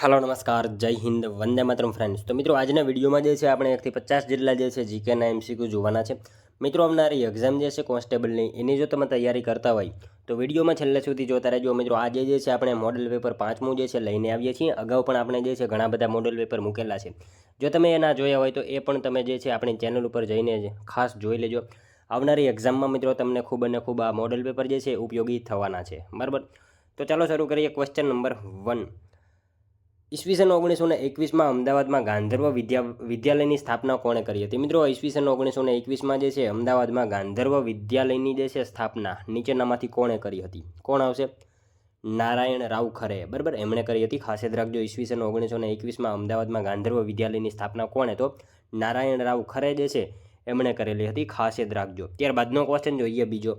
હાલો નમસ્કાર, જય હિન્દ, વંદે માતરમ ફ્રેન્ડ્સ તો મિત્રો, આજના વિડીયોમાં જે છે, આપણે એકથી પચાસ જેટલા જે છે જીકેના એમસીક્યુ જોવાના છે. મિત્રો, આવનારી એક્ઝામ જે છે કોન્સ્ટેબલની એની જો તમે તૈયારી કરતા હોય, તો વિડીયોમાં છેલ્લે સુધી જોતા રહેજો. મિત્રો, આજે જે છે, આપણે મોડલ પેપર પાંચમું જે છે, લઈને આવીએ છીએ. અગાઉ પણ આપણે જે છે, ઘણા બધા મોડલ પેપર મૂકેલા છે. જો તમે એ ના જોયા હોય, તો એ પણ તમે જે છે, આપણી ચેનલ ઉપર જઈને ખાસ જોઈ લેજો. આવનારી એક્ઝામમાં મિત્રો, તમને ખૂબ અને ખૂબ આ મોડલ પેપર જે છે, ઉપયોગી થવાના છે. બરાબર? તો ચાલો શરૂ કરીએ ક્વેશ્ચન નંબર વન ઈસવીસન ઓગણીસો ને એકવીસમાં અમદાવાદમાં ગાંધર્વ વિદ્યા, વિદ્યાલયની સ્થાપના કોણે કરી હતી? મિત્રો, ઈસવીસન ઓગણીસો ને એકવીસમાં જે છે, અમદાવાદમાં ગાંધર્વ વિદ્યાલયની જે છે સ્થાપના, નીચેનામાંથી કોણે કરી હતી? કોણ આવશે? નારાયણ રાવ ખરે. બરાબર? એમણે કરી હતી. ખાસ યાદ રાખજો, ઈસવીસન ઓગણીસો ને એકવીસમાં અમદાવાદમાં ગાંધર્વ વિદ્યાલયની સ્થાપના કોણે? તો નારાયણ રાવ ખરે જે છે, એમણે કરેલી હતી. ખાસ યાદ રાખજો. ત્યારબાદનો ક્વેશ્ચન જોઈએ બીજો.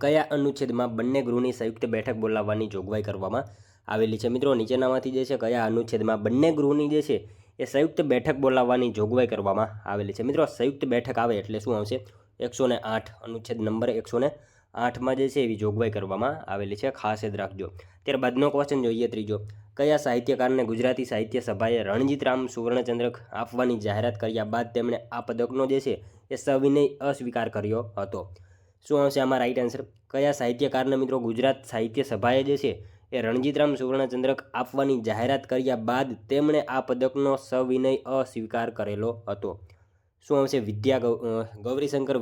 કયા અનુચ્છેદમાં બંને ગૃહની સંયુક્ત બેઠક બોલાવવાની જોગવાઈ કરવામાં આવેલી છે. મિત્રો, નીચેનામાંથી જે છે, કયા અનુચ્છેદમાં બંને ગૃહની જે છે, એ સંયુક્ત બેઠક બોલાવવાની જોગવાઈ કરવામાં આવેલી છે. મિત્રો, સંયુક્ત બેઠક આવે એટલે શું આવશે? એકસો ને આઠ અનુચ્છેદ નંબર એકસો ને આઠમાં જે છે, એવી જોગવાઈ કરવામાં આવેલી છે. ખાસ યાદ રાખજો. ત્યારબાદનો ક્વેશ્ચન જોઈએ ત્રીજો. કયા સાહિત્યકારને ગુજરાતી સાહિત્ય સભાએ રણજીતરામ સુવર્ણચંદ્રક આપવાની જાહેરાત કર્યા બાદ તેમણે આ પદકનો જે છે, એ સવિનય અસ્વીકાર કર્યો હતો? શું આવશે આમાં રાઈટ આન્સર કયા સાહિત્યકારને મિત્રો ગુજરાત સાહિત્ય સભાએ જે છે એ રણજીતરામ સુવર્ણચંદ્રક આપવાની જાહેરાત કર્યા બાદ તેમણે આ પદકનો સવિનય અસ્વીકાર કરેલો હતો. શું આવશે? વિદ્યા ગૌરીશંકર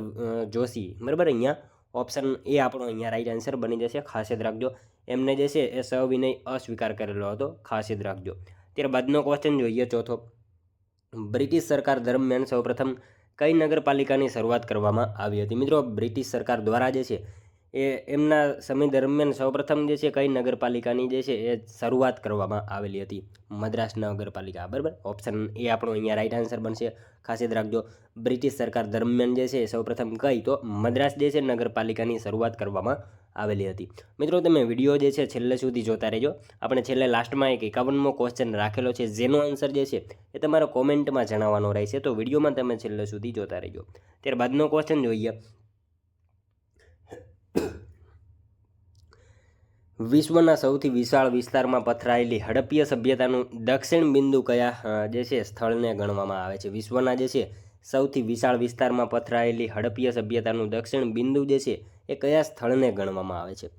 જોશી. બરાબર? અહીંયા ઓપ્શન એ આપણો અહીંયા રાઈટ આન્સર બની જશે. ખાસ યાદ રાખજો. એમને જે છે એ સવિનય અસ્વીકાર કરેલો હતો. ખાસ યાદ રાખજો. ત્યારબાદનો ક્વેશ્ચન જોઈએ ચોથો. બ્રિટિશ સરકાર દરમિયાન સૌપ્રથમ કઈ નગરપાલિકાની શરૂઆત કરવામાં આવી હતી? મિત્રો, બ્રિટિશ સરકાર દ્વારા જે છે એ એમના સમય દરમિયાન સૌપ્રથમ જે છે કઈ નગરપાલિકાની જે છે એ શરૂઆત કરવામાં આવેલી હતી? મદ્રાસ નગરપાલિકા, બરાબર? ઓપ્શન એ આપણો અહીંયા રાઈટ આન્સર બનશે. ખાસ યાદ રાખજો, બ્રિટિશ સરકાર દરમિયાન જે છે સૌપ્રથમ કઈ? તો મદ્રાસ જે છે નગરપાલિકાની શરૂઆત કરવામાં આવેલી હતી. મિત્રો, તમે વીડિયો જે છે છેલ્લે સુધી જોતા રહેજો. આપણે છેલ્લે લાસ્ટમાં એક એકાવનમો ક્વેશ્ચન રાખેલો છે. જેનો આન્સર જે છે એ તમારા કોમેન્ટમાં જણાવવાનો રહેશે. તો વિડીયોમાં તમે છેલ્લે સુધી જોતા રહેજો. ત્યારબાદનો ક્વેશ્ચન જોઈએ. વિશ્વના સૌથી વિશાળ વિસ્તારમાં પથરાયેલી હડપ્પીય સભ્યતાનું દક્ષિણ બિંદુ કયા જે છે, સ્થળને ગણવામાં આવે છે? વિશ્વના જે છે, સૌથી વિશાળ વિસ્તારમાં પથરાયેલી હડપ્પીય સભ્યતાનું દક્ષિણ બિંદુ જે છે, એ કયા સ્થળને ગણવામાં આવે છે?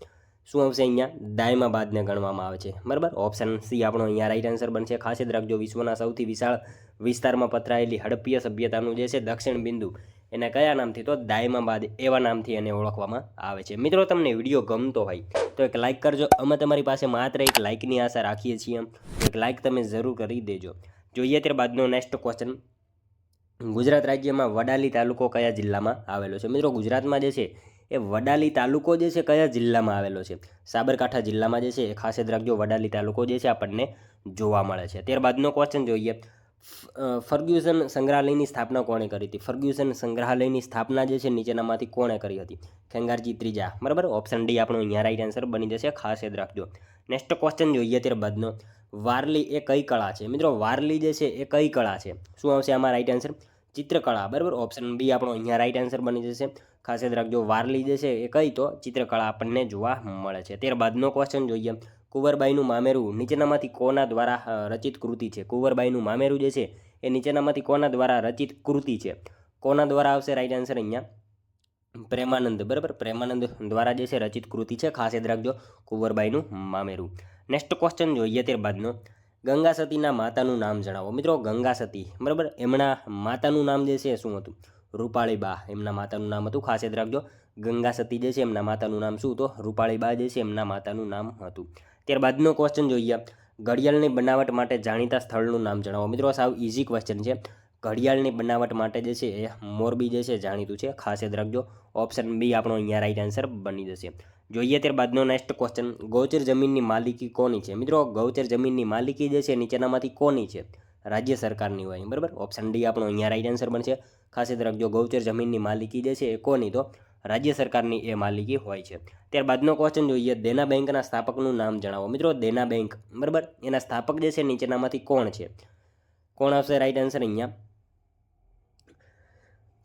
શું આવશે અહીંયા? દાયમાબાદને ગણવામાં આવે છે. બરાબર? ઓપ્શન સી આપણો અહીંયા રાઈટ આન્સર બનશે. ખાસ યાદ રાખજો, વિશ્વના સૌથી વિશાળ વિસ્તારમાં પથરાયેલી હડપ્પીય સભ્યતાનું જે છે, દક્ષિણ બિંદુ એને કયા નામથી? તો દાયમાબાદ એવા નામથી એને ઓળખવામાં આવે છે. મિત્રો, તમને વીડિયો ગમતો હોય તો એક લાઇક કરજો. અમે તમારી પાસે માત્ર એક લાઇકની આશા રાખીએ છીએ. એક લાઇક તમે જરૂર કરી દેજો. જોઈએ ત્યારબાદનો નેક્સ્ટ ક્વેશ્ચન ગુજરાત રાજ્યમાં વડાલી તાલુકો કયા જિલ્લામાં આવેલો છે? મિત્રો, ગુજરાતમાં જે છે, એ વડાલી તાલુકો જે છે, કયા જિલ્લામાં આવેલો છે? સાબરકાંઠા જિલ્લામાં જે છે, એ ખાસ યાદ રાખજો, વડાલી તાલુકો જે છે, આપણને જોવા મળે છે. ત્યારબાદનો ક્વેશ્ચન જોઈએ. ફર્ગ્યુસન સંગ્રહાલયની સ્થાપના કોણે કરી હતી? ફર્ગ્યુસન સંગ્રહાલયની સ્થાપના જે છે નીચેનામાંથી કોણે કરી હતી? ખેંગારજી ત્રીજા. બરાબર? ઓપ્શન ડી આપણો અહીંયા રાઈટ આન્સર બની જશે. ખાસ યાદ રાખજો. નેક્સ્ટ ક્વેશ્ચન જોઈએ ત્યારબાદનો વારલી એ કઈ કળા છે? મિત્રો, વારલી જે છે એ કઈ કળા છે? શું આવશે આમાં રાઈટ આન્સર ચિત્રકળા. બરાબર? ઓપ્શન બી આપણો અહીંયા રાઈટ આન્સર બની જશે. ખાસ યાદ રાખજો. વારલી જે છે એ કઈ તો ચિત્રકળા આપણને જોવા મળે છે. ત્યારબાદનો ક્વેશ્ચન જોઈએ. કુંવરબાઈનું મામેરું નીચેનામાંથી કોના દ્વારા રચિત કૃતિ છે? કુંવરબાઈનું મામેરું જે છે, એ નીચેનામાંથી કોના દ્વારા રચિત કૃતિ છે? કોના દ્વારા આવશે? રાઈટ આન્સર અહીંયા. પ્રેમાનંદ, બરાબર? પ્રેમાનંદ દ્વારા જે છે, રચિત કૃતિ છે. ખાસ યાદ રાખજો, કુંવરબાઈનું મામેરું. નેક્સ્ટ ક્વેશ્ચન જોઈએ ત્યારબાદનો. ગંગા સતીના માતાનું નામ જણાવો. મિત્રો ગંગા સતી બરાબર? એમના માતાનું નામ જે છે, શું હતું? રૂપાળીબા, એમના માતાનું નામ હતું. ખાસ યાદ રાખજો ગંગા સતી જે છે, એમના માતાનું નામ શું તો રૂપાળીબા જે છે, એમના માતાનું નામ હતું. ત્યારબાદનો ક્વેશ્ચન જોઈએ. ઘડિયાળની બનાવટ માટે જાણીતા સ્થળનું નામ જણાવો. મિત્રો સાવ ઇઝી ક્વેશ્ચન છે. ઘડિયાળની બનાવટ માટે જે છે એ મોરબી જે છે જાણીતું છે. ખાસ યાદ રાખજો. ઓપ્શન બી આપણો અહીંયા રાઈટ આન્સર બની જશે. જોઈએ ત્યારબાદનો નેક્સ્ટ ક્વેશ્ચન ગૌચર જમીનની માલિકી કોની છે? મિત્રો, ગૌચર જમીનની માલિકી જે છે નીચેનામાંથી કોની છે? રાજ્ય સરકારની હોય બરાબર? ઓપ્શન ડી આપણો અહીંયા રાઈટ આન્સર બનશે. ખાસ યાદ રાખજો. ગૌચર જમીનની માલિકી જે છે એ કોની? તો રાજ્ય સરકારની એ માલિકી હોય છે. ત્યારબાદનો ક્વેશ્ચન જોઈએ, દેના બેંકના સ્થાપકનું નામ જણાવો. મિત્રો, દેના બેંક, બરાબર? એના સ્થાપક જે છે, નીચેનામાંથી કોણ છે? કોણ આવશે? રાઈટ આન્સર અહીંયા.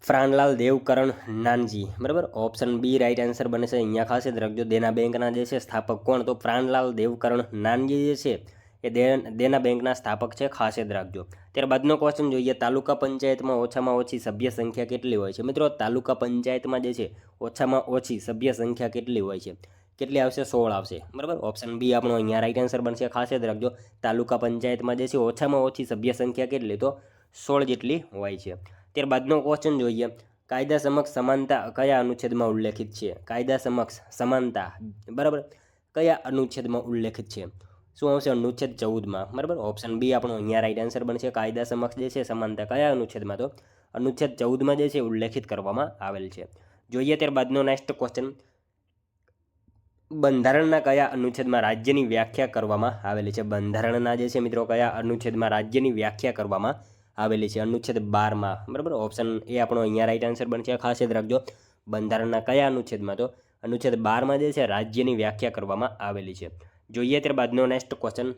ફ્રાનલાલ દેવકરણ નાનજી, બરાબર? ઓપ્શન બી રાઈટ આન્સર બને છે અહીંયા ખાસ. યાદ રાખજો દેના બેંકના જે છે, સ્થાપક કોણ? તો ફ્રાનલાલ દેવકરણ નાનજી જે છે એ દેના બેંકના સ્થાપક છે ખાસ યાદ રાખજો. ત્યારબાદનો ક્વેશ્ચન જોઈએ, તાલુકા પંચાયતમાં ઓછામાં ઓછી સભ્ય સંખ્યા કેટલી હોય છે? મિત્રો, તાલુકા પંચાયતમાં જે છે, ઓછામાં ઓછી સભ્ય સંખ્યા કેટલી હોય છે? કેટલી આવશે? સોળ આવશે. બરાબર? ઓપ્શન બી આપણો અહીંયા રાઈટ આન્સર બનશે, ખાસ યાદ રાખજો. તાલુકા પંચાયતમાં જે છે, ઓછામાં ઓછી સભ્ય સંખ્યા કેટલી? તો સોળ જેટલી હોય છે. ત્યારબાદનો ક્વેશ્ચન જોઈએ, કાયદા સમક્ષ સમાનતા કયા અનુચ્છેદમાં ઉલ્લેખિત છે? કાયદા સમક્ષ સમાનતા, બરાબર? કયા અનુચ્છેદમાં ઉલ્લેખિત છે? શું આવશે? અનુચ્છેદ ચૌદમાં. બરાબર? ઓપ્શન બી આપણો અહીંયા રાઈટ આન્સર બનશે. કાયદા સમક્ષ જે છે, સમાનતા કયા અનુચ્છેદમાં? તો અનુચ્છેદ ચૌદમાં જે છે, ઉલ્લેખિત કરવામાં આવેલ છે. જોઈએ ત્યારબાદનો નેક્સ્ટ ક્વેશ્ચન બંધારણના કયા અનુચ્છેદમાં રાજ્યની વ્યાખ્યા કરવામાં આવેલી છે? બંધારણના જે છે મિત્રો, કયા અનુચ્છેદમાં રાજ્યની વ્યાખ્યા કરવામાં આવેલી છે? અનુચ્છેદ બારમાં. બરાબર? ઓપ્શન એ આપણો અહીંયા રાઈટ આન્સર બનશે. ખાસ યાદ રાખજો. બંધારણના કયા અનુચ્છેદમાં? તો અનુચ્છેદ બારમાં જે છે, રાજ્યની વ્યાખ્યા કરવામાં આવેલી છે. જોઈએ ત્યારબાદનો નેક્સ્ટ ક્વેશ્ચન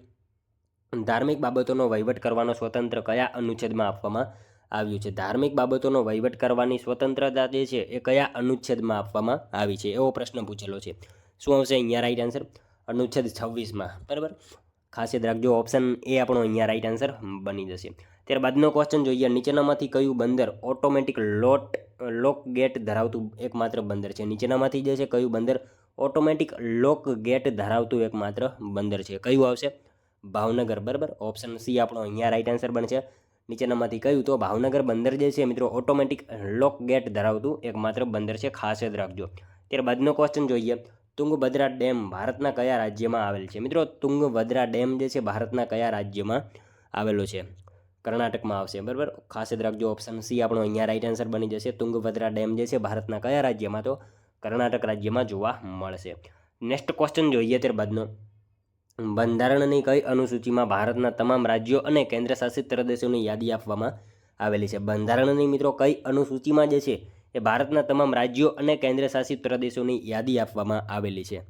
ધાર્મિક બાબતોનો વહીવટ કરવાનો સ્વતંત્ર કયા અનુચ્છેદમાં આપવામાં આવ્યું છે? ધાર્મિક બાબતોનો વહીવટ કરવાની સ્વતંત્રતા જે છે એ કયા અનુચ્છેદમાં આપવામાં આવી છે? એવો પ્રશ્ન પૂછેલો છે. શું આવશે? અહીંયા રાઈટ આન્સર અનુચ્છેદ છવ્વીસમાં. બરાબર? ખાસ યાદ રાખજો ઓપ્શન એ આપણો અહીંયા રાઈટ આન્સર બની જશે. ત્યારબાદનો ક્વેશ્ચન જોઈએ. નીચેનામાંથી કયું બંદર ઓટોમેટિક લોટ લોક ગેટ ધરાવતું એકમાત્ર બંદર છે? નીચેનામાંથી જે છે કયું બંદર ઓટોમેટિક લોક ગેટ ધરાવતું એકમાત્ર બંદર છે. કયું આવશે? ભાવનગર, બરાબર? ઓપ્શન સી આપણો અહીંયા રાઈટ આન્સર બનશે. નીચેનામાંથી કહ્યું તો ભાવનગર બંદર જે છે મિત્રો, ઓટોમેટિક લોક ગેટ ધરાવતું એકમાત્ર બંદર છે. ખાસ યાદ રાખજો. ત્યારબાદનો ક્વેશ્ચન જોઈએ. તુંગભદ્રા ડેમ ભારતના કયા રાજ્યમાં આવેલ છે? મિત્રો, તુંગભદ્રા ડેમ જે છે ભારતના કયા રાજ્યમાં આવેલો છે? કર્ણાટકમાં આવશે, બરાબર? ખાસ યાદ રાખજો ઓપ્શન સી આપણો અહીંયા રાઈટ આન્સર બની જશે. તુંગભદ્રા ડેમ જે છે ભારતના કયા રાજ્યમાં? તો કર્ણાટક રાજ્યમાં જોવા મળશે. નેક્સ્ટ ક્વેશ્ચન જોઈએ ત્યારબાદનો. બંધારણની કઈ અનુસૂચિમાં ભારતના તમામ રાજ્યો અને કેન્દ્રશાસિત પ્રદેશોની યાદી આપવામાં આવેલી છે? બંધારણની મિત્રો કઈ અનુસૂચિમાં જે છે એ ભારતના તમામ રાજ્યો અને કેન્દ્રશાસિત પ્રદેશોની યાદી આપવામાં આવેલી છે.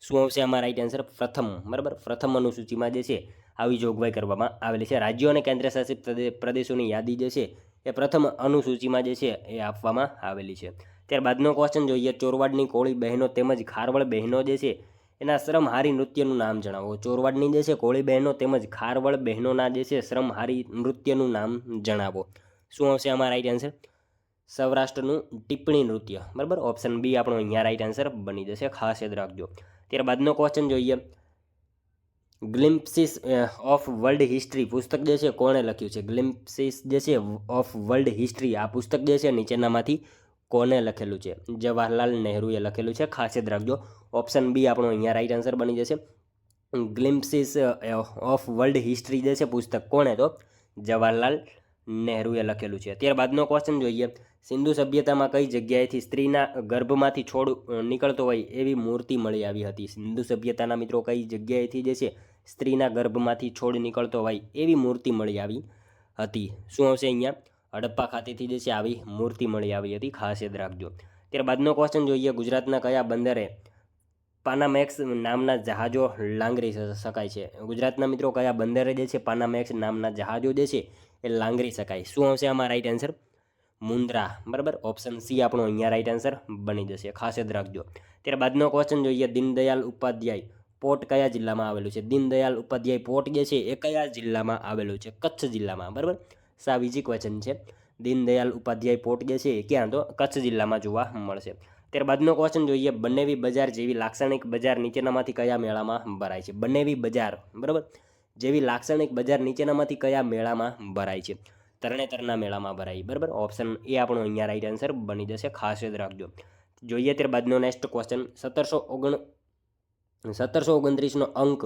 શું આવશે આમાં રાઈટ આન્સર પ્રથમ, બરાબર? પ્રથમ અનુસૂચિમાં જે છે આવી જોગવાઈ કરવામાં આવેલી છે. રાજ્યો અને કેન્દ્રશાસિત પ્રદે- પ્રદેશોની યાદી જે છે એ પ્રથમ અનુસૂચિમાં જે છે એ આપવામાં આવેલી છે. ત્યારબાદનો ક્વેશ્ચન જોઈએ. ચોરવાડની કોળી બહેનો તેમજ ખારવળ બહેનો જે છે, એના શ્રમહારી નૃત્યનું નામ જણાવો. ચોરવાડની જે છે, કોળી બહેનો તેમજ ખારવળ બહેનોના જે છે, શ્રમહારી નૃત્યનું નામ જણાવો. શું આવશે આમાં રાઈટ આન્સર સૌરાષ્ટ્રનું ટિપ્પણી નૃત્ય. બરાબર? ઓપ્શન બી આપણો અહીંયા રાઈટ આન્સર બની જશે. ખાસ યાદ રાખજો. ત્યારબાદનો ક્વેશ્ચન જોઈએ. ગ્લિમ્પસિસ ઓફ વર્લ્ડ હિસ્ટ્રી પુસ્તક જે છે, કોણે લખ્યું છે? ગ્લિમ્પસિસ જે છે ઓફ વર્લ્ડ હિસ્ટ્રી આ પુસ્તક જે છે, નીચેનામાંથી કોને લખેલું છે? જવાહરલાલ નહેરુએ લખેલું છે. ખાસ યાદ રાખજો. ઓપ્શન બી આપણો અહીંયા રાઈટ આન્સર બની જશે. ગ્લિમ્પસીસ ઓફ વર્લ્ડ હિસ્ટ્રી જે છે, પુસ્તક કોણે તો જવાહરલાલ નહેરુએ લખેલું છે. ત્યારબાદનો ક્વેશ્ચન જોઈએ. સિંધુ સભ્યતામાં કઈ જગ્યાએથી સ્ત્રીના ગર્ભમાંથી છોડ નીકળતો હોય એવી મૂર્તિ મળી આવી હતી? સિંધુ સભ્યતાના મિત્રો કઈ જગ્યાએથી જે છે, સ્ત્રીના ગર્ભમાંથી છોડ નીકળતો હોય એવી મૂર્તિ મળી આવી હતી? શું આવશે અહીંયા? હડપ્પા ખાતેથી જે છે આવી મૂર્તિ મળી આવી હતી, ખાસ યાદ રાખજો. ત્યારબાદનો ક્વેશ્ચન જોઈએ, ગુજરાતના કયા બંદરે પાનામેક્સ નામના જહાજો લાંગરી શકાય છે? ગુજરાતના મિત્રો, કયા બંદરે જે છે પાનામેક્સ નામના જહાજો જે છે એ લાંગરી શકાય? શું આવશે આમાં રાઈટ આન્સર મુન્દ્રા. બરાબર? ઓપ્શન સી આપણો અહીંયા રાઈટ આન્સર બની જશે. ખાસ યાદ રાખજો. ત્યારબાદનો ક્વેશ્ચન જોઈએ, દીનદયાલ ઉપાધ્યાય પોર્ટ કયા જિલ્લામાં આવેલું છે? દીનદયાલ ઉપાધ્યાય પોર્ટ જે છે એ કયા જિલ્લામાં આવેલું છે? કચ્છ જિલ્લામાં. બરાબર? સા બીજી ક્વેશ્ચન છે. દીનદયાલ ઉપાધ્યાય પોર્ટ જે છે ક્યાં? તો કચ્છ જિલ્લામાં જોવા મળશે. ત્યારબાદનો ક્વેશ્ચન જોઈએ. બનેવી બજાર જેવી લાક્ષણિક બજાર નીચેનામાંથી કયા મેળામાં ભરાય છે? બનેવી બજાર, બરાબર? જેવી લાક્ષણિક બજાર નીચેનામાંથી કયા મેળામાં ભરાય છે? તરણેતરના મેળામાં ભરાય, બરાબર? ઓપ્શન એ આપણો અહીંયા રાઈટ આન્સર બની જશે. ખાસ યાદ રાખજો. જોઈએ ત્યારબાદનો નેક્સ્ટ ક્વેશ્ચન સત્તરસો ઓગણ, સત્તરસો ઓગણત્રીસનો અંક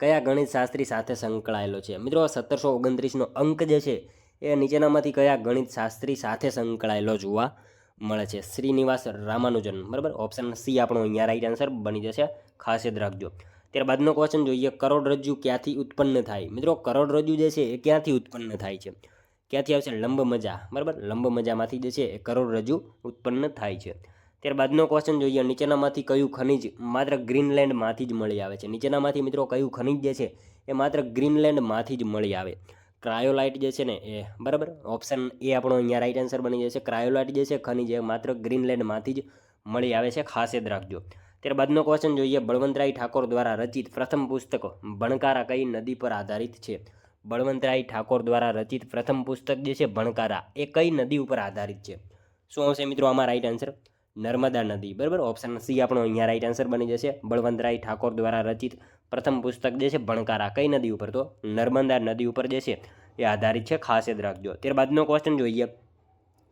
કયા ગણિત શાસ્ત્રી સાથે સંકળાયેલો છે? મિત્રો, સત્તરસો ઓગણત્રીસનો અંક જે છે એ નીચેનામાંથી કયા ગણિત શાસ્ત્રી સાથે સંકળાયેલો જોવા મળે છે? શ્રીનિવાસ રામાનુજન, બરાબર? ઓપ્શન સી આપણો અહીંયા રાઈટ આન્સર બની જશે. ખાસ યાદ રાખજો. ત્યારબાદનો ક્વેશ્ચન જોઈએ કરોડરજ્જુ ક્યાંથી ઉત્પન્ન થાય? મિત્રો કરોડરજ્જુ જે છે, એ ક્યાંથી ઉત્પન્ન થાય છે? ક્યાંથી આવશે? લંબ મજા, બરાબર? લંબ મજામાંથી જે છે, એ કરોડરજ્જુ ઉત્પન્ન થાય છે. ત્યારબાદનો ક્વેશ્ચન જોઈએ, નીચેનામાંથી કયું ખનિજ માત્ર ગ્રીનલેન્ડમાંથી જ મળી આવે છે? નીચેનામાંથી મિત્રો કયું ખનિજ જે છે, એ માત્ર ગ્રીનલેન્ડમાંથી જ મળી આવે? ક્રાયોલાઇટ જે છે ને એ, બરાબર? ઓપ્શન એ આપણો અહીંયા રાઈટ આન્સર બની જશે ક્રાયોલાઇટ જે છે, ખનિજ એ માત્ર ગ્રીનલેન્ડમાંથી જ મળી આવે છે. ખાસ યાદ રાખજો. ત્યારબાદનો ક્વેશ્ચન જોઈએ. બળવંતરાય ઠાકોર દ્વારા રચિત પ્રથમ પુસ્તક ભણકારા કઈ નદી પર આધારિત છે? બળવંતરાય ઠાકોર દ્વારા રચિત પ્રથમ પુસ્તક જે છે, ભણકારા, એ કઈ નદી ઉપર આધારિત છે? શું આવશે મિત્રો આમાં રાઈટ આન્સર નર્મદા નદી, બરાબર? ઓપ્શન સી આપણો અહીંયા રાઈટ આન્સર બની જશે. બળવંતરાય ઠાકોર દ્વારા રચિત પ્રથમ પુસ્તક જે છે, ભણકારા, કઈ નદી ઉપર? તો નર્મદા નદી ઉપર જે છે, એ આધારિત છે ખાસ યાદ રાખજો. ત્યારબાદનો ક્વેશ્ચન જોઈએ.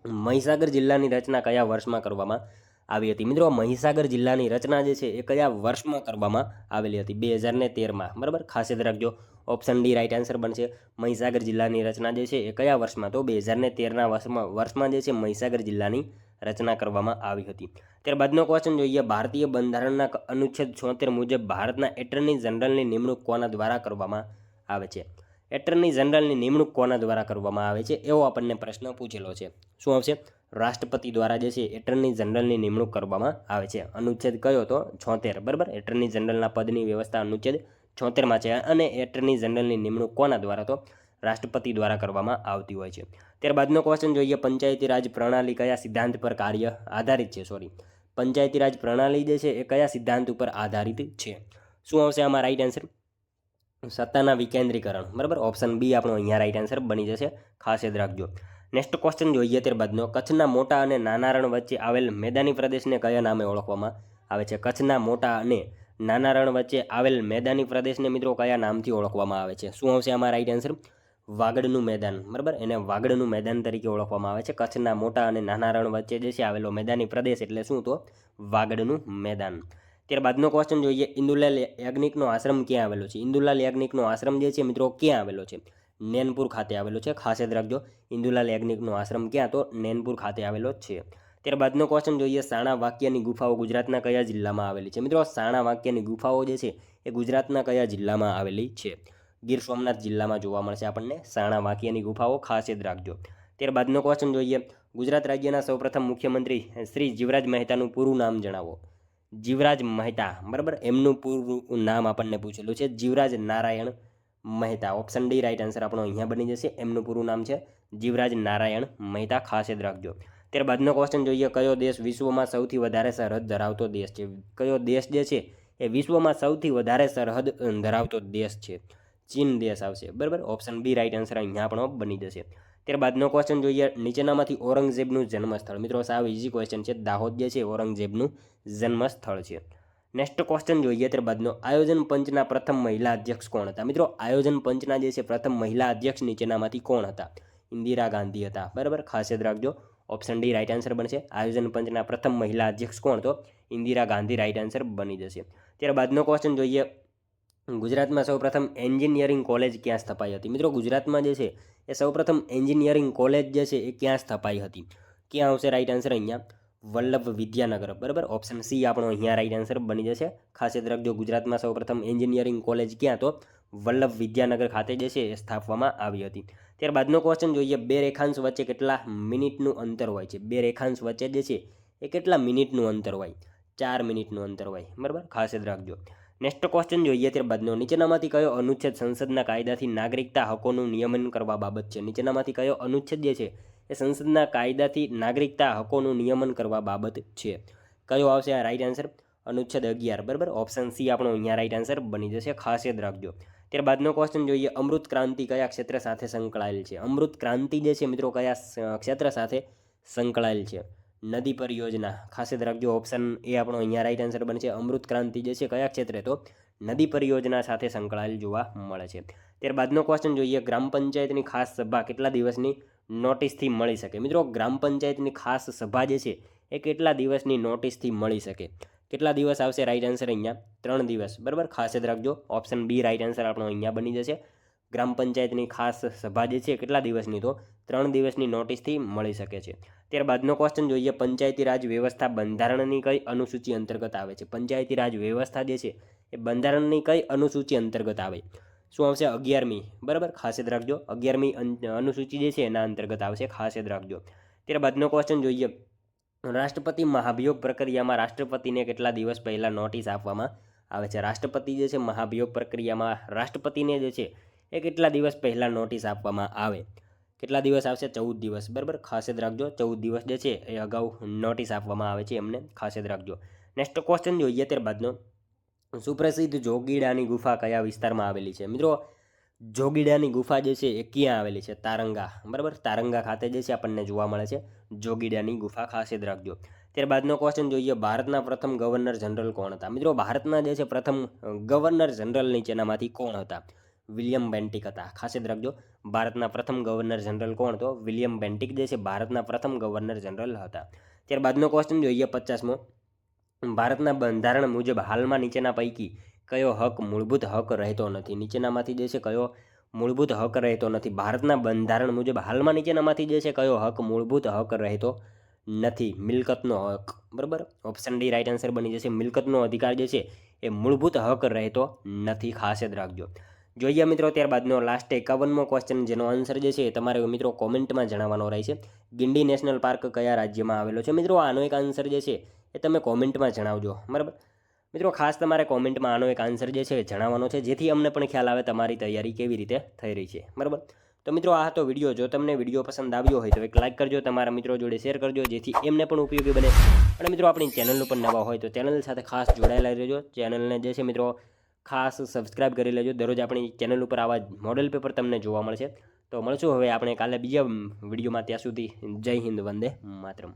મહીસાગર જિલ્લાની રચના કયા વર્ષમાં કરવામાં આવી હતી? મિત્રો મહીસાગર જિલ્લાની રચના જે છે, એ કયા વર્ષમાં કરવામાં આવેલી હતી? બે હજાર ને તેરમાં બરાબર? ખાસ યાદ રાખજો. ઓપ્શન ડી રાઇટ આન્સર બનશે. મહીસાગર જિલ્લાની રચના જે છે, એ કયા વર્ષમાં? તો બે હજાર ને તેરના વર્ષમાં વર્ષમાં જે છે, મહીસાગર જિલ્લાની રચના કરવામાં આવી હતી. ત્યારબાદનો ક્વેશ્ચન જોઈએ. ભારતીય બંધારણના અનુચ્છેદ છોતેર મુજબ ભારતના એટર્ની જનરલની નિમણૂક કોના દ્વારા કરવામાં આવે છે? એટર્ની જનરલની નિમણૂક કોના દ્વારા કરવામાં આવે છે? એવો આપણને પ્રશ્ન પૂછેલો છે. શું આવશે? રાષ્ટ્રપતિ દ્વારા જે છે, એટર્ની જનરલની નિમણૂક કરવામાં આવે છે. અનુચ્છેદ કયો તો? છોતેર. બરાબર? એટર્ની જનરલના પદની વ્યવસ્થા અનુચ્છેદ છોતેરમાં છે અને એટર્ની જનરલની નિમણૂક કોના દ્વારા તો? રાષ્ટ્રપતિ દ્વારા કરવામાં આવતી હોય છે. ત્યારબાદનો ક્વેશ્ચન જોઈએ. પંચાયતી રાજ પ્રણાલી કયા સિદ્ધાંત પર કાર્ય આધારિત છે? સોરી પંચાયતી રાજ પ્રણાલી જે છે એ કયા સિદ્ધાંત ઉપર આધારિત છે? શું આવશે આમાં રાઈટ આન્સર સત્તાના વિકેન્દ્રીકરણ. બરાબર? ઓપ્શન બી આપણો અહીંયા રાઈટ આન્સર બની જશે. ખાસ યાદ રાખજો. નેક્સ્ટ ક્વેશ્ચન જોઈએ ત્યારબાદનો. કચ્છના મોટા અને નાના રણ વચ્ચે આવેલ મેદાની પ્રદેશને કયા નામે ઓળખવામાં આવે છે? કચ્છના મોટા અને નાના રણ વચ્ચે આવેલ મેદાની પ્રદેશને મિત્રો કયા નામથી ઓળખવામાં આવે છે? શું આવશે આમાં રાઈટ આન્સર વાગડનું મેદાન, બરાબર? એને વાગડનું મેદાન તરીકે ઓળખવામાં આવે છે. કચ્છના મોટા અને નાના રણ વચ્ચે જે છે આવેલો મેદાની પ્રદેશ એટલે શું તો? વાગડનું મેદાન. ત્યારબાદનો ક્વેશ્ચન જોઈએ, ઇન્દુલાલ યાજ્ઞિકનો આશ્રમ ક્યાં આવેલો છે? ઇન્દુલાલ યાજ્ઞિકનો આશ્રમ જે છે મિત્રો ક્યાં આવેલો છે? નેનપુર ખાતે આવેલો છે. ખાસ યાદ રાખજો, ઇન્દુલાલ યાજ્ઞિકનો આશ્રમ ક્યાં તો નેનપુર ખાતે આવેલો છે. ત્યારબાદનો ક્વેશ્ચન જોઈએ, સાણા વાક્યની ગુફાઓ ગુજરાતના કયા જિલ્લામાં આવેલી છે? મિત્રો, સાણા વાક્યની ગુફાઓ જે છે એ ગુજરાતના કયા જિલ્લામાં આવેલી છે? ગીર સોમનાથ જિલ્લામાં જોવા મળશે. આપણને સાણા વાંકિયાની ગુફાઓ ખાસ યાદ રાખજો. ત્યારબાદનો ક્વેશ્ચન જોઈએ. ગુજરાત રાજ્યના સૌપ્રથમ મુખ્યમંત્રી શ્રી જીવરાજ મહેતાનું પૂરું નામ જણાવો. જીવરાજ મહેતા, બરાબર? એમનું પૂરું નામ આપણને પૂછેલું છે. Jivraj Narayan Mehta. Option D right answer આપણો અહીંયા બની જશે. એમનું પૂરું નામ છે જીવરાજ નારાયણ મહેતા. ખાસ યાદ રાખજો. ત્યારબાદનો ક્વેશ્ચન જોઈએ. કયો દેશ વિશ્વમાં સૌથી વધારે સરહદ ધરાવતો દેશ છે? કયો દેશ જે છે એ વિશ્વમાં સૌથી વધારે સરહદ ધરાવતો દેશ છે? ચીન દેશ આવશે. બરાબર? ઓપ્શન બી રાઈટ આન્સર અહીંયા આપણો બની જશે. ત્યારબાદનો ક્વેશ્ચન જોઈએ નીચેનામાંથી ઔરંગઝેબનું જન્મસ્થળ. મિત્રો, સાવ ઇઝી ક્વેશ્ચન છે. દાહોદ જે છે ઔરંગઝેબનું જન્મસ્થળ છે. નેક્સ્ટ ક્વેશ્ચન જોઈએ. ત્યારબાદનો આયોજન પંચના પ્રથમ મહિલા અધ્યક્ષ કોણ હતા? મિત્રો, આયોજન પંચના જે છે, પ્રથમ મહિલા અધ્યક્ષ નીચેનામાંથી કોણ હતા? ઇન્દિરા ગાંધી હતા. બરાબર? ખાસ યાદ રાખજો. ઓપ્શન ડી રાઈટ આન્સર બનશે. આયોજન પંચના પ્રથમ મહિલા અધ્યક્ષ કોણ તો ઇન્દિરા ગાંધી રાઇટ આન્સર બની જશે. ત્યારબાદનો ક્વેશ્ચન જોઈએ. ગુજરાતમાં સૌપ્રથમ એન્જિનિયરિંગ કોલેજ ક્યાં સ્થપાઈ હતી? મિત્રો, ગુજરાતમાં જે છે, એ સૌપ્રથમ એન્જિનિયરિંગ કોલેજ જે છે, એ ક્યાં સ્થપાઈ હતી? ક્યાં આવશે રાઈટ આન્સર અહીંયા? વલ્લભ વિદ્યાનગર. બરાબર? ઓપ્શન સી આપણો અહીંયા રાઈટ આન્સર બની જશે. ખાસ યાદ રાખજો, ગુજરાતમાં સૌપ્રથમ એન્જિનિયરિંગ કોલેજ ક્યાં તો વલ્લભ વિદ્યાનગર ખાતે જે છે, એ સ્થાપવામાં આવી હતી. ત્યારબાદનો ક્વેશ્ચન જોઈએ, બે રેખાંશ વચ્ચે કેટલા મિનિટનું અંતર હોય છે? બે રેખાંશ વચ્ચે જે છે, એ કેટલા મિનિટનું અંતર હોય? ચાર મિનિટનું અંતર હોય. બરાબર? ખાસ યાદ રાખજો. નેક્સ્ટ ક્વેશ્ચન જોઈએ ત્યારબાદનો નીચેનામાંથી કયો અનુચ્છેદ સંસદના કાયદાથી નાગરિકતા હકોનું નિયમન કરવા બાબત છે? નીચેનામાંથી કયો અનુચ્છેદ જે છે એ સંસદના કાયદાથી નાગરિકતા હકોનું નિયમન કરવા બાબત છે? કયો આવશે? આ રાઈટ આન્સર અનુચ્છેદ અગિયાર. બરાબર? ઓપ્શન સી આપણો અહીંયા રાઈટ આન્સર બની જશે. ખાસ યાદ રાખજો ત્યારબાદનો ક્વેશ્ચન જોઈએ. અમૃત ક્રાંતિ કયા ક્ષેત્ર સાથે સંકળાયેલ છે? અમૃત ક્રાંતિ જે છે મિત્રો કયા ક્ષેત્ર સાથે સંકળાયેલ છે? નદી પરિયોજના. ખાસ યાદ રાખજો ઓપ્શન એ આપણો અહીંયા રાઈટ આન્સર બનશે. અમૃત ક્રાંતિ જે છે, કયા ક્ષેત્રે? તો નદી પરિયોજના સાથે સંકળાયેલ જોવા મળે છે. ત્યારબાદનો ક્વેશ્ચન જોઈએ, ગ્રામ પંચાયતની ખાસ સભા કેટલા દિવસની નોટિસથી મળી શકે? મિત્રો, ગ્રામ પંચાયતની ખાસ સભા જે છે, એ કેટલા દિવસની નોટિસથી મળી શકે? કેટલા દિવસ આવશે? રાઈટ આન્સર અહીંયા ત્રણ દિવસ. બરાબર? ખાસ યાદ રાખજો ઓપ્શન બી રાઈટ આન્સર આપણો અહીંયા બની જશે. ગ્રામ પંચાયતની ખાસ સભા જે છે કેટલા દિવસની તો ત્રણ દિવસની નોટિસથી મળી શકે છે. ત્યારબાદનો ક્વેશ્ચન જોઈએ. પંચાયતી રાજ વ્યવસ્થા બંધારણની કઈ અનુસૂચિ અંતર્ગત આવે છે? પંચાયતી રાજ વ્યવસ્થા જે છે એ બંધારણની કઈ અનુસૂચિ અંતર્ગત આવે? શું આવશે? અગિયારમી. બરાબર? ખાસ યાદ રાખજો. અગિયારમી અન- અનુસૂચિ જે છે એના અંતર્ગત આવશે. ખાસ યાદ રાખજો. ત્યારબાદનો ક્વેશ્ચન જોઈએ. રાષ્ટ્રપતિ મહાભિયોગ પ્રક્રિયામાં રાષ્ટ્રપતિને કેટલા દિવસ પહેલાં નોટિસ આપવામાં આવે છે? રાષ્ટ્રપતિ જે છે મહાભિયોગ પ્રક્રિયામાં રાષ્ટ્રપતિને જે છે એ કેટલા દિવસ પહેલાં નોટિસ આપવામાં આવે? કેટલા દિવસ આવશે? ચૌદ દિવસ. બરાબર? ખાસ યાદ રાખજો. ચૌદ દિવસ જે છે, એ અગાઉ નોટિસ આપવામાં આવે છે એમને. ખાસ યાદ રાખજો નેક્સ્ટ ક્વેશ્ચન જોઈએ ત્યારબાદનો સુપ્રસિદ્ધ જોગીડાની ગુફા કયા વિસ્તારમાં આવેલી છે? મિત્રો, જોગીડાની ગુફા જે છે, એ ક્યાં આવેલી છે? તારંગા. બરાબર? તારંગા ખાતે જે છે, આપણને જોવા મળે છે. જોગીડાની ગુફા. ખાસ યાદ રાખજો ત્યારબાદનો ક્વેશ્ચન જોઈએ ભારતના પ્રથમ ગવર્નર જનરલ કોણ હતા? મિત્રો, ભારતના જે છે, પ્રથમ ગવર્નર જનરલ નીચેનામાંથી કોણ હતા? વિલિયમ બેન્ટિક હતા. ખાસ યાદ રાખજો, ભારતના પ્રથમ ગવર્નર જનરલ કોણ હતો? વિલિયમ બેન્ટિક જે છે, ભારતના પ્રથમ ગવર્નર જનરલ હતા. ત્યારબાદનો ક્વેશ્ચન જોઈએ પચાસમો. ભારતના બંધારણ મુજબ હાલમાં નીચેના પૈકી કયો હક મૂળભૂત હક રહેતો નથી? નીચેનામાંથી જે છે, કયો મૂળભૂત હક રહેતો નથી? ભારતના બંધારણ મુજબ હાલમાં નીચેનામાંથી જે છે, કયો હક મૂળભૂત હક રહેતો નથી? મિલકતનો હક. બરાબર? ઓપ્શન ડી રાઇટ આન્સર બની જશે. મિલકતનો અધિકાર જે છે, એ મૂળભૂત હક રહેતો નથી. ખાસ યાદ રાખજો. જોઈએ મિત્રો, ત્યારબાદનો લાસ્ટ એકાવનમો ક્વેશ્ચન જેનો આન્સર જે છે તમારે મિત્રો કોમેન્ટમાં જણાવવાનો રહેશે. ગિંડી નેશનલ પાર્ક કયા રાજ્યમાં આવેલો છે? મિત્રો, આનો એક આન્સર જે છે એ તમે કોમેન્ટમાં જણાવજો. બરાબર? મિત્રો, ખાસ તમારે કોમેન્ટમાં આનો એક આન્સર જે છે જણાવવાનો છે, જેથી અમને પણ ખ્યાલ આવે તમારી તૈયારી કેવી રીતે થઈ રહી છે. બરાબર? તો મિત્રો, આ હતો વીડિયો. જો તમને વીડિયો પસંદ આવ્યો હોય તો એક લાઇક કરજો, તમારા મિત્રો જોડે શેર કરજો, જેથી એમને પણ ઉપયોગી બને. અને મિત્રો, આપણી ચેનલ ઉપર નવા હોય તો ચેનલ સાથે ખાસ જોડાયેલા રહેજો. ચેનલને જે છે મિત્રો ખાસ સબસ્ક્રાઇબ કરી લેજો. દરરોજ આપણી ચેનલ ઉપર આવા મોડલ પેપર તમને જોવા મળશે. તો મળશું હવે આપણે કાલે બીજા વિડીયોમાં. ત્યાં સુધી જય હિન્દ, વંદે માતરમ.